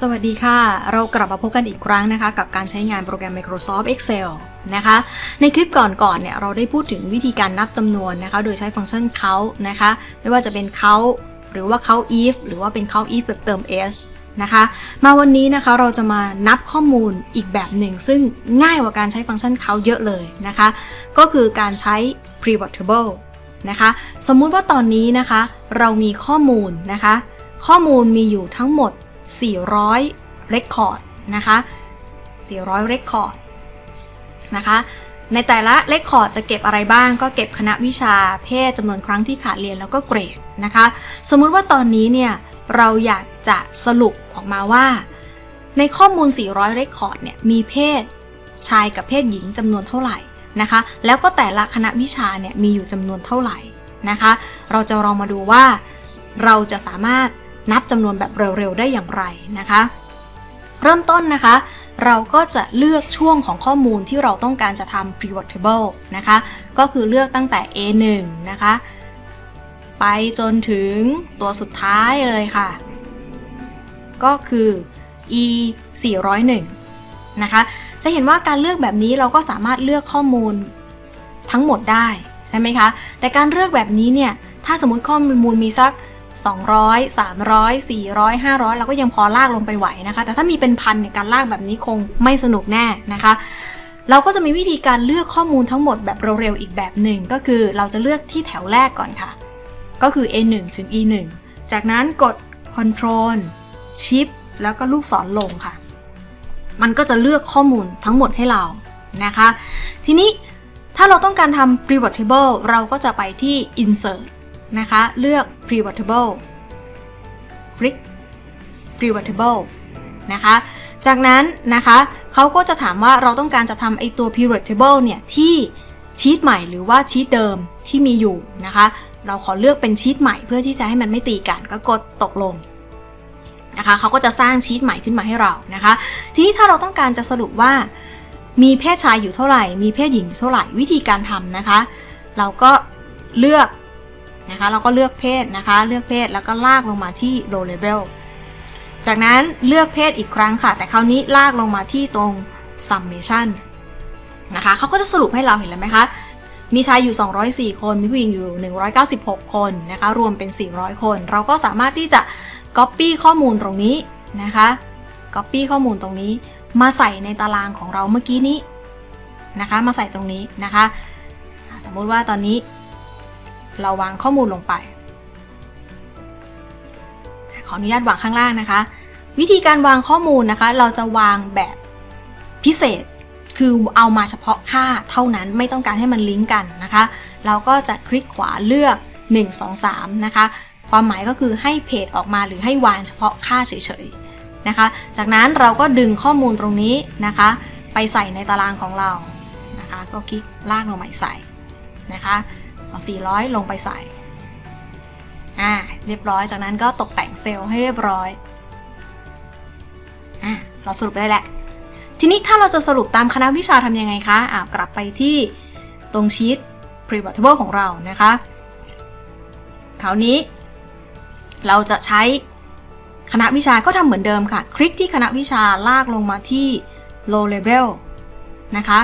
สวัสดีค่ะ เรากลับมาพบกันอีกครั้งนะคะ กับการใช้งานโปรแกรม Microsoft Excel นะคะ ในคลิปก่อนๆเนี่ยเราได้พูดถึงวิธีการนับจำนวนนะคะ โดยใช้ฟังก์ชัน count นะคะ ไม่ว่าจะเป็น count หรือว่า count if หรือว่าเป็น count if แบบเติม s นะคะ มาวันนี้นะคะเราจะมานับข้อมูลอีกแบบหนึ่ง ซึ่งง่ายกว่าการใช้ฟังก์ชัน count เยอะเลยนะคะ ก็คือการใช้ pivot table นะคะ สมมุติว่าตอนนี้นะคะ เรามีข้อมูลนะคะ ข้อมูลมีอยู่ทั้งหมด 400 record นะคะ 400 record นะคะ ในแต่ละ record จะเก็บอะไรบ้าง ก็เก็บคณะวิชาเพศจำนวนครั้งที่ขาดเรียนแล้วก็เกรดนะคะ สมมุติว่าตอนนี้เนี่ย เราอยากจะสรุปออกมาว่า ในข้อมูล 400 record เนี่ย มีเพศชายกับเพศหญิงจำนวนเท่าไหร่นะคะ แล้วก็แต่ละคณะวิชาเนี่ยมีอยู่จำนวนเท่าไหร่นะคะ เราจะลองมาดูว่าเราจะสามารถ นับจำนวนแบบเร็วๆ ได้อย่างไรนะคะ เริ่มต้นนะคะ เราก็จะเลือกช่วงของข้อมูลที่เราต้องการจะทำ pivot table นะคะ ก็คือเลือกตั้งแต่ A1 นะคะ ไปจนถึงตัวสุดท้ายเลยค่ะ ก็คือ E 401นะคะ จะเห็นว่าการเลือกแบบนี้เราก็สามารถเลือกข้อมูลทั้งหมดได้ใช่ไหมคะ แต่การเลือกแบบนี้เนี่ย ถ้าสมมติข้อมูลมีสัก 200 300 400 500 เราก็ยังพอลากลงไปไหวนะคะ แต่ถ้ามีเป็นพันเนี่ยการลากแบบนี้คงไม่สนุกแน่นะคะ เราก็จะมีวิธีการเลือกข้อมูลทั้งหมดแบบเร็วๆอีกแบบหนึ่งก็คือเราจะเลือกที่แถวแรกก่อนค่ะ ก็คือ A1 ถึง E1 จากนั้นกด Control Shift แล้วก็ลูกศรลงค่ะ มันก็จะเลือกข้อมูลทั้งหมดให้เรานะคะ ทีนี้ถ้าเราต้องการทำ pivot table เราก็จะไปที่ insert นะคะ เลือก pivot table คลิก pivot table นะคะ จากนั้นนะคะเขาก็จะถามว่าเราต้องการจะทำไอตัว pivot table เนี่ย ที่ชีตใหม่หรือว่าชีตเดิมที่มีอยู่นะคะ เราขอเลือกเป็นชีตใหม่เพื่อที่จะให้มันไม่ตีกันก็กดตกลงนะคะเขาก็จะสร้างชีตใหม่ขึ้นมาให้เรานะคะ ทีนี้ถ้าเราต้องการจะสรุปว่า มีเพศชายอยู่เท่าไหร่ มีเพศหญิงอยู่เท่าไหร่วิธีการทำนะคะ เราก็เลือก นะคะเราก็เลือกเพศนะคะ เลือกเพศแล้วก็ลากลงมาที่ low level จากนั้นเลือกเพศอีกครั้งค่ะ แต่คราวนี้ลากลงมาที่ตรง summation นะคะเขาก็จะสรุปให้เราเห็นแล้วไหมคะ มีชายอยู่ 204 คน มีผู้หญิงอยู่ 196 คนนะคะ รวมเป็น 400 คน เราก็สามารถที่จะ copy ข้อมูลตรงนี้นะคะ copy ข้อมูลตรงนี้ มาใส่ในตารางของเราเมื่อกี้นี้นะคะ มาใส่ตรงนี้นะคะ สมมุติว่าตอนนี้ เราวางข้อมูลลงไป ขออนุญาตวางข้างล่างนะคะ วิธีการวางข้อมูลนะคะ เราจะวางแบบพิเศษ คือเอามาเฉพาะค่าเท่านั้นไม่ต้องการให้มันลิงก์กันนะคะ เราก็จะคลิกขวาเลือก 1 2 3 นะคะ ความหมายก็คือให้เพจออกมาหรือให้วางเฉพาะค่าเฉยๆนะคะ จากนั้นเราก็ดึงข้อมูลตรงนี้นะคะ ไปใส่ในตารางของเรานะคะ ก็คลิกลากลงมาใส่นะคะ เอา400 ลงไปใส่ อ่า เรียบร้อย จากนั้นก็ตกแต่งเซลล์ให้เรียบร้อย อ่า เราสรุปได้แหละ ทีนี้ถ้าเราจะสรุปตามคณะวิชาทำยังไงคะ อ่ากลับไปที่ตรงชีต Prevotable ของเรานะคะคราวนี้ เราจะใช้คณะวิชาก็ทำเหมือนเดิมค่ะ คลิกที่คณะวิชาลากลงมาที่ low level นะคะ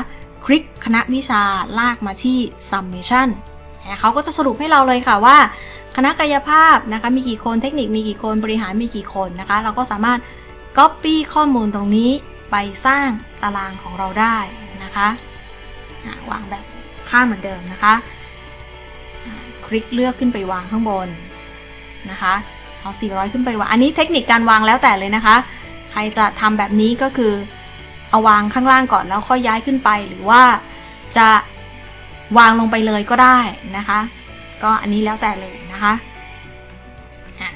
คลิกคณะวิชาลากมาที่ summation เขาก็จะสรุปให้เราเลยค่ะว่า คณะกายภาพนะคะมีกี่คนเทคนิคมีกี่คนบริหารมีกี่คนนะคะ เราก็สามารถ Copy ข้อมูลตรงนี้ไปสร้างตารางของเราได้นะคะวางแบบค่าเหมือนเดิมนะคะคลิกเลือกขึ้นไปวางข้างบนนะคะเอา 400 ขึ้นไปวางอันนี้เทคนิคการวางแล้วแต่เลยนะคะ ใครจะทำแบบนี้ก็คือเอาวางข้างล่างก่อนแล้วค่อยย้ายขึ้นไป หรือว่าจะ วางลงไปเลยก็ได้นะคะ ก็อันนี้แล้วแต่เลยนะคะ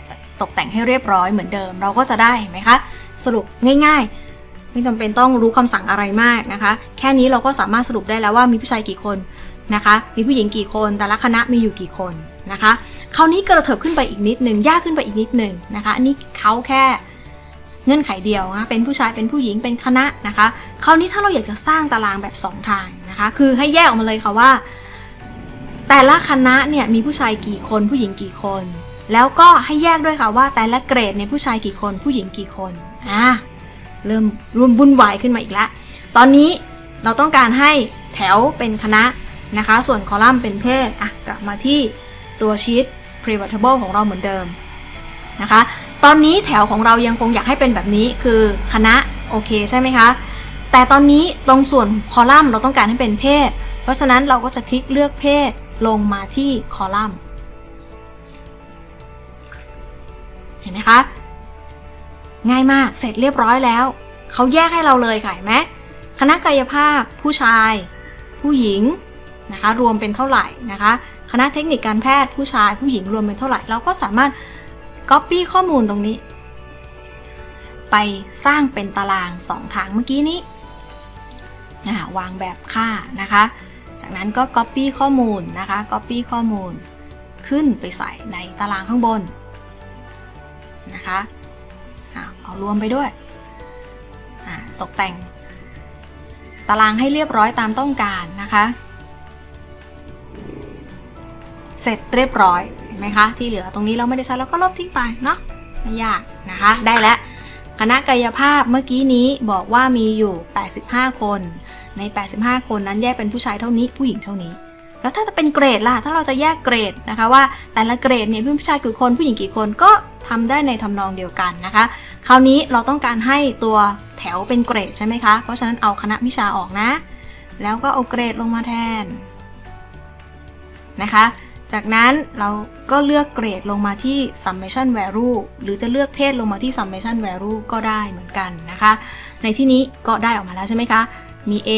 จะตกแต่งให้เรียบร้อยเหมือนเดิม เราก็จะได้ไหมคะ สรุปง่าย ๆ ไม่จำเป็นต้องรู้คำสั่งอะไรมากนะคะ แค่นี้เราก็สามารถสรุปได้แล้วว่ามีผู้ชายกี่คนนะคะ มีผู้หญิงกี่คน แต่ละคณะมีอยู่กี่คนนะคะ คราวนี้กระเถิบขึ้นไปอีกนิดหนึ่งยากขึ้นไปอีกนิดหนึ่งนะคะ อันนี้เขาแค่เงื่อนไขเดียวนะเป็นผู้ชายเป็นผู้หญิงเป็นคณะนะคะ คราวนี้ถ้าเราอยากจะสร้างตารางแบบสองทาง นะคะ คือให้แยกออกมาเลยค่ะว่า แต่ละคณะเนี่ยมีผู้ชายกี่คนผู้หญิงกี่คน แล้วก็ให้แยกด้วยค่ะว่า แต่ละเกรดเนี่ยผู้ชายกี่คนผู้หญิงกี่คนอะเริ่มร่วมวุ่นวายขึ้นมาอีกแล้วตอนนี้เราต้องการให้แถวเป็นคณะนะคะ ส่วนคอลัมน์เป็นเพศอะกลับมาที่ตัวชีต privable ของเราเหมือนเดิมนะคะ ตอนนี้แถวของเรายังคงอยากให้เป็นแบบนี้คือคณะโอเคใช่ไหมคะ แต่ตอนนี้ตรงส่วนคอลัมน์เราต้องการให้เป็นเพศ เพราะฉะนั้นเราก็จะคลิกเลือกเพศลงมาที่คอลัมน์ เห็นไหมคะ ง่ายมากเสร็จเรียบร้อยแล้ว เขาแยกให้เราเลยค่ะเห็นไหมคณะกายภาพ ผู้ชาย ผู้หญิงนะคะรวมเป็นเท่าไหร่นะคะคณะเทคนิคการแพทย์ผู้ชาย ผู้หญิงรวมเป็นเท่าไหร่ เราก็สามารถ Copy ข้อมูลตรงนี้ ไปสร้างเป็นตาราง 2 ทางเมื่อกี้นี้ วางแบบค่านะคะ จากนั้นก็ Copy ข้อมูลนะคะ Copy ข้อมูลขึ้นไปใส่ในตารางข้างบนนะคะเอารวมไปด้วย ตกแต่ง ตารางให้เรียบร้อยตามต้องการนะคะ เสร็จเรียบร้อยเห็นไหมคะ ที่เหลือตรงนี้เราไม่ได้ใช้เราก็ลบทิ้งไปเนาะไม่ยากนะคะ ได้แล้ว คณะกายภาพเมื่อกี้นี้บอกว่ามีอยู่ 85 คน ใน 85 คนนั้นแยกเป็นผู้ชายเท่านี้ผู้หญิงเท่านี้ แล้วถ้าจะเป็นเกรดล่ะ ถ้าเราจะแยกเกรดนะคะว่าแต่ละเกรดเนี่ยผู้ชายกี่คนผู้หญิงกี่คนก็ทำได้ในทำนองเดียวกันนะคะ คราวนี้เราต้องการให้ตัวแถวเป็นเกรดใช่ไหมคะ เพราะฉะนั้นเอาคณะวิชาออกนะ แล้วก็เอาเกรดลงมาแทนนะคะ จากนั้นเราก็เลือกเกรดลงมาที่ summation value หรือจะเลือกเพศลงมาที่ summation value ก็ได้เหมือนกันนะคะ ในที่นี้ก็ได้ออกมาแล้วใช่ไหมคะ มี A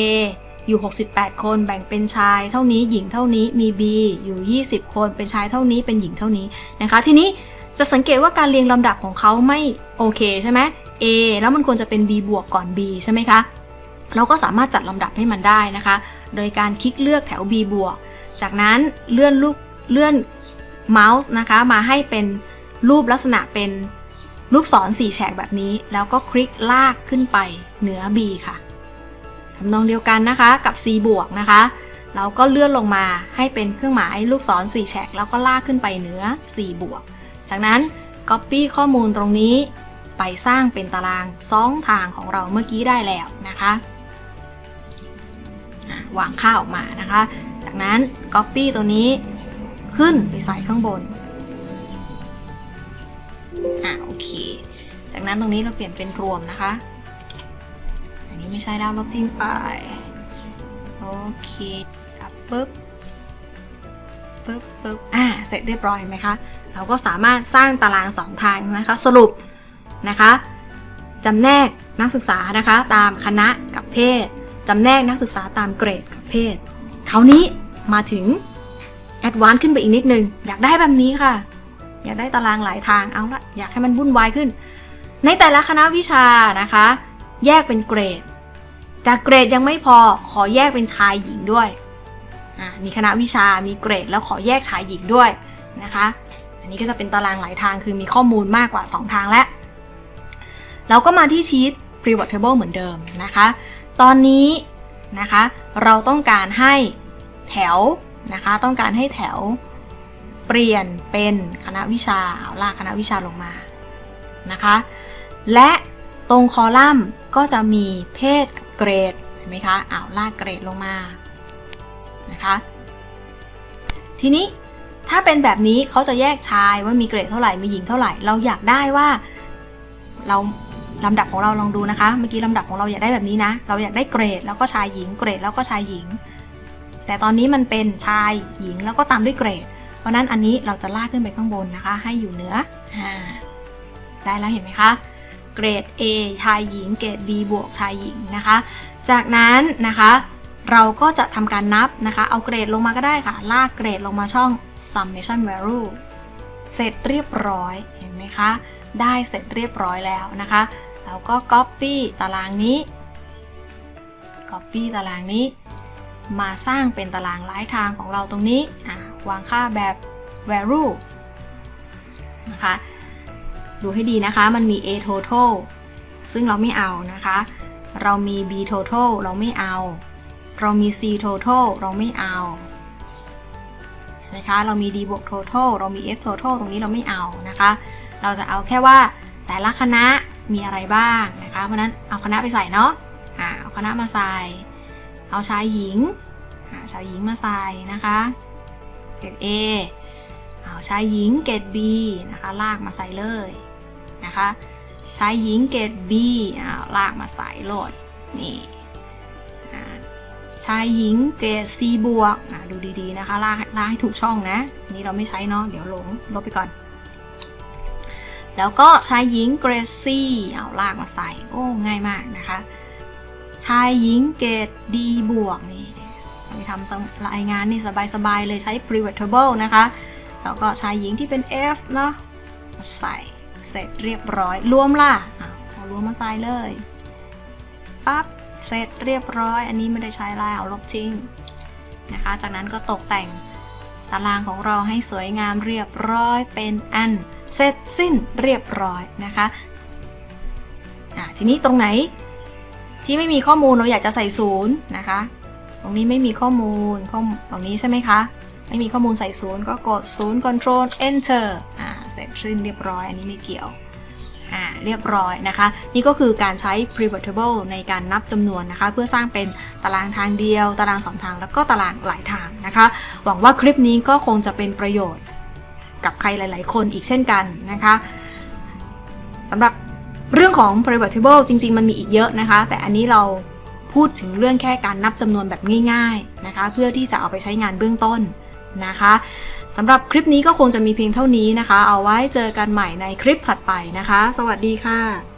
อยู่ 68 คนแบ่งเป็นชายเท่านี้หญิงเท่านี้มี B อยู่ 20 คนเป็นชายเท่านี้เป็นหญิงเท่านี้นะคะ ทีนี้จะสังเกตว่าการเรียงลำดับของเขาไม่โอเคใช่ไหม A แล้วมันควรจะเป็น B บวกก่อน B ใช่ไหมคะเราก็สามารถจัดลำดับให้มันได้นะคะ โดยการคลิกเลือกแถว B บวก จากนั้นเลื่อนลูกเลื่อนเมาส์นะคะมาให้เป็นรูปลักษณะเป็นลูกศรสี่แฉกแบบนี้ แล้วก็คลิกลากขึ้นไปเหนือ B ค่ะ ทำนองเดียวกันนะคะกับ C บวกนะคะ เราก็เลื่อนลงมาให้เป็นเครื่องหมายลูกศรสีแฉกแล้วก็ลากขึ้นไปเหนือ C บวก จากนั้น Copy ข้อมูลตรงนี้ ไปสร้างเป็นตารางสองทางของเราเมื่อกี้ได้แล้วนะคะวางค่าออกมานะคะ จากนั้น Copy ตัวนี้ขึ้นไปใส่ข้างบนอะโอเค จากนั้นตรงนี้เราเปลี่ยนเป็นรวมนะคะ นี้ไม่ใช่ดาวลบทิ้งไป โอเคกับปึ๊บปึ๊บปึ๊บอ่า เสร็จเรียบร้อยไหมคะ เราก็สามารถสร้างตารางสองทางนะคะ สรุปนะคะจำแนกนักศึกษานะคะ ตามคณะกับเพศจำแนกนักศึกษาตามเกรดกับเพศคราวนี้มาถึงแอดวานซ์ขึ้นไปอีกนิดนึง อยากได้แบบนี้ค่ะ อยากได้ตารางหลายทางเอาละอยากให้มันวุ่นวายขึ้น ในแต่ละคณะวิชานะคะ แยกเป็นเกรด จากเกรดยังไม่พอขอแยกเป็นชายหญิงด้วย มีคณะวิชา มีเกรด แล้วขอแยกชายหญิงด้วยนะคะ อันนี้ก็จะเป็นตารางหลายทางคือมีข้อมูลมากกว่า 2 ทางแล้ว เราก็มาที่ชีต pivot table เหมือนเดิมนะคะ ตอนนี้นะคะเราต้องการให้แถวนะคะ ต้องการให้แถวเปลี่ยนเป็นคณะวิชาเอาลากคณะวิชาลงมานะคะ และตรงคอลัมน์ก็จะมีเพศกับ เกรดเห็นไหมคะเอาวลากเกรดลงมานะคะทีนี้ถ้าเป็นแบบนี้เขาจะแยกชายว่ามีเกรดเท่าไหร่มีหญิงเท่าไหร่ เราอยากได้ว่าเราลำดับของเราลองดูนะคะ เมื่อกี้ลำดับของเราอยากได้แบบนี้นะ เราอยากได้เกรดแล้วก็ชายหญิงเกรดแล้วก็ชายหญิง แต่ตอนนี้มันเป็นชายหญิงแล้วก็ตามด้วยเกรด เพราะนั้นอันนี้เราจะลากขึ้นไปข้างบนนะคะ ให้อยู่เหนืออได้แล้วเห็นไหมคะ เกรด A ชายหญิง เกรด B บวกชายหญิงนะคะ จากนั้นนะคะเราก็จะทำการนับนะคะ เอาเกรดลงมาก็ได้ค่ะ ลากเกรดลงมาช่อง summation value เสร็จเรียบร้อยเห็นไหมคะ ได้เสร็จเรียบร้อยแล้วนะคะเราก็ copy ตารางนี้ copy ตารางนี้ มาสร้างเป็นตารางหลายทางของเราตรงนี้วางค่าแบบ value นะคะ ดูให้ดีนะคะ มันมี a total ซึ่งเราไม่เอานะคะ เรามี b total เราไม่เอา เรามี c total เราไม่เอานะคะ เรามี d บวก total เรามี f total ตรงนี้เราไม่เอานะคะ เราจะเอาแค่ว่าแต่ละคณะมีอะไรบ้างนะคะ เพราะนั้นเอาคณะไปใส่เนาะอ่าเอาคณะมาใส่ เอาชายหญิงอ่าชายหญิงมาใส่นะคะเกรด A เอาชายหญิงเกรด B นะคะ ลากมาใส่เลย นะคะ ชายหญิงเกรด B อ้าวลากมาใส่โหลดนี่ชายหญิงเกรด C บวกอ่าดูดีๆนะคะลากลากให้ถูกช่องนะ นี้เราไม่ใช้เนาะเดี๋ยวหลงลบไปก่อน แล้วก็ชายหญิงเกรด C เอาลากมาใส่โอ้ง่ายมากนะคะ ชายหญิงเกรด D บวกนี่ไปทำรายงานนี่สบายๆเลยใช้ private table นะคะ แล้วก็ชายหญิงที่เป็น F เนาะใส่ เสร็จเรียบร้อย รวมล่ะเอารวมมาใส่เลยปั๊บเสร็จเรียบร้อย อันนี้ไม่ได้ใช้แล้วลบทิ้งนะคะ จากนั้นก็ตกแต่งตารางของเราให้สวยงามเรียบร้อยเป็นอัน เสร็จสิ้นเรียบร้อยนะคะอะทีนี้ตรงไหนที่ไม่มีข้อมูลเราอยากจะใส่ศูนย์นะคะ ตรงนี้ไม่มีข้อมูลข้อมตรงนี้ใช่ไหมคะ ไม่มีข้อมูลใส่ศูนย์ก็กดศูนย์ control enter อ่า เสร็จสิ้นเรียบร้อย อันนี้ไม่เกี่ยวอ่าเรียบร้อยนะคะ นี่ก็คือการใช้ pivot table ในการนับจำนวนนะคะ เพื่อสร้างเป็นตารางทางเดียว ตารางสองทาง แล้วก็ตารางหลายทางนะคะ หวังว่าคลิปนี้ก็คงจะเป็นประโยชน์กับใครหลาย ๆ คนอีกเช่นกันนะคะสำหรับเรื่องของ pivot table จริง ๆ มันมีอีกเยอะนะคะ แต่อันนี้เราพูดถึงเรื่องแค่การนับจำนวนแบบง่าย ๆ นะคะ เพื่อที่จะเอาไปใช้งานเบื้องต้นนะคะ สำหรับคลิปนี้ก็คงจะมีเพียงเท่านี้นะคะ เอาไว้เจอกันใหม่ในคลิปถัดไปนะคะ สวัสดีค่ะ